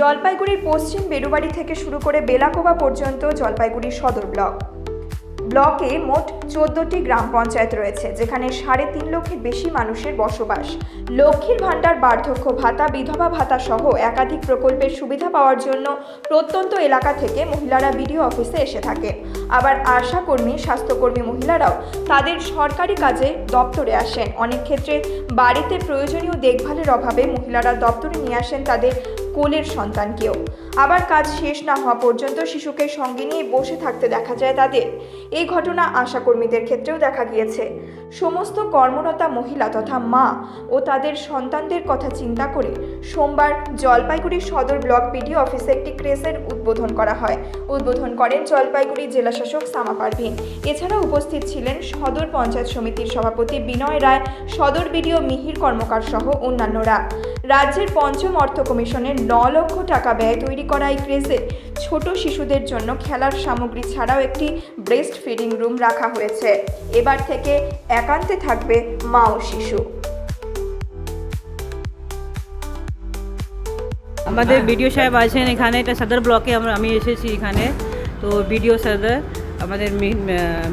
জলপাইগুড়ির পশ্চিম বেরুবাড়ি থেকে শুরু করে বেলাকোবা পর্যন্ত জলপাইগুড়ি সদর ব্লক। ব্লকে মোট চোদ্দটি গ্রাম পঞ্চায়েত রয়েছে, যেখানে সাড়ে তিন লক্ষের বেশি মানুষের বসবাস। লক্ষ্মীর ভাণ্ডার, বার্ধক্য ভাতা, বিধবা ভাতা সহ একাধিক প্রকল্পের সুবিধা পাওয়ার জন্য প্রত্যন্ত এলাকা থেকে মহিলারা বিডিও অফিসে এসে থাকে। আবার আশা কর্মী স্বাস্থ্যকর্মী মহিলারাও তাদের সরকারি কাজে দপ্তরে আসেন। অনেক ক্ষেত্রে বাড়িতে প্রয়োজনীয় দেখভালের অভাবে মহিলারা দপ্তরে নিয়ে আসেন তাদের কোলের সন্তানকেও। আবার কাজ শেষ না হওয়া পর্যন্ত শিশুকে সঙ্গে নিয়ে বসে থাকতে দেখা যায় তাদের। এই ঘটনা আশাকর্মীদের ক্ষেত্রেও দেখা গিয়েছে। সমস্ত কর্মরতা মহিলা তথা মা ও তাদের সন্তানদের কথা চিন্তা করে সোমবার জলপাইগুড়ি সদর ব্লক পিডি অফিসে একটি ক্রেসের উদ্বোধন করা হয়। উদ্বোধন করেন জলপাইগুড়ি জেলাশাসক সামা পারভিন। এছাড়া উপস্থিত ছিলেন সদর পঞ্চায়েত সমিতির সভাপতি বিনয় রায়, সদর বিডিও মিহির কর্মকার সহ অন্যান্যরা। রাজ্যের পঞ্চম অর্থ কমিশনের ন লক্ষ টাকা ব্যয় তৈরি করা এই ক্রেজে ছোট শিশুদের জন্য খেলার সামগ্রী ছাড়াও একটি ব্রেস্ট ফিডিং রুম রাখা হয়েছে। এবার থেকে একান্তে থাকবে মা ও শিশু। আমাদের বিডিও সাহেব আছেন এখানে, এটা সদর ব্লকে আমরা, আমি এসেছি এখানে। তো বিডিও সদর, আমাদের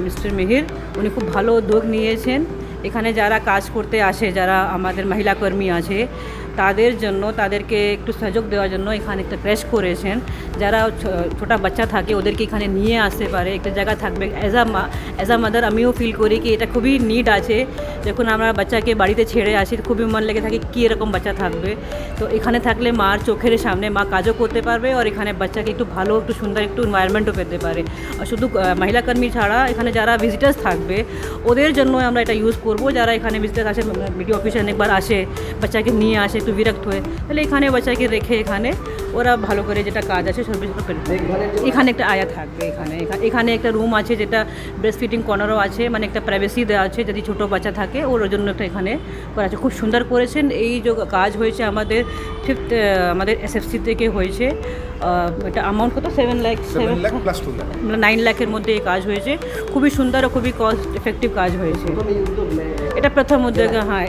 মিস্টার মিহির, উনি খুব ভালো উদ্যোগ নিয়েছেন। এখানে যারা কাজ করতে আসে, যারা আমাদের মহিলা কর্মী আছে তাদের জন্য, তাদেরকে একটু সুযোগ দেওয়ার জন্য এখানে একটা প্রেস করেছেন। যারা ছোটা বাচ্চা থাকে, ওদেরকে এখানে নিয়ে আসতে পারে, একটা জায়গা থাকবে। অ্যাজ আ মা অ্যাজ আ মাদার আমিও ফিল করি কি এটা খুবই নিড আছে। যখন আমরা বাচ্চাকে বাড়িতে ছেড়ে আসি খুবই মন লেগে থাকে কী এরকম বাচ্চা থাকবে। তো এখানে থাকলে মার চোখের সামনে মা কাজও করতে পারবে আর এখানে বাচ্চাকে একটু ভালো একটু সুন্দর একটু এনভায়রনমেন্টও পেতে পারে। আর শুধু আহ, মহিলা কর্মী ছাড়া এখানে যারা ভিজিটার্স থাকবে ওদের জন্য আমরা এটা ইউজ করব। যারা এখানে ভিজিটার্স আসে বিডিও অফিসে অনেকবার আসে বাচ্চাকে নিয়ে আসে একটু বিরক্ত হয়ে তাহলে এখানে বাচ্চাকে রেখে এখানে ওরা ভালো করে যেটা কাজ আছে সব কিছু করে দেবে। এখানে একটা আয়া থাকবে এখানে। এখা- এখানে একটা রুম আছে যেটা ব্রেস্ট ফিটিং কর্নারও আছে মানে একটা প্রাইভেসি দেওয়া আছে যদি ছোটো বাচ্চা থাকে। ওর জন্য একটা এখানে করা আছে। খুব সুন্দর করেছেন। এই যে কাজ হয়েছে আমাদের ঠিক আমাদের এসএফসি থেকে হয়েছে। এটা অ্যামাউন্ট কত? Seven lakh seven lakh plus two lakh মানে নাইন লাখের মধ্যে এই কাজ হয়েছে। খুবই সুন্দর ও খুবই কস্ট এফেক্টিভ কাজ হয়েছে। এটা প্রথম উদ্যোগ হ্যাঁ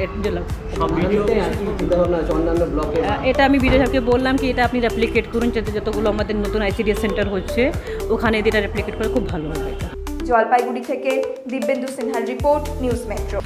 এটা আমি বিজয় সাহেবকে বললাম কি এটা আপনি রেপ্লিকেট করুন যাতে যতগুলো আমাদের নতুন আইসিডিএস সেন্টার হচ্ছে ওখানে এটা রেপ্লিকেট করে খুব ভালো হবে। জলপাইগুড়ি থেকে দিব্যেন্দু সিনহার রিপোর্ট নিউজ মেট্রো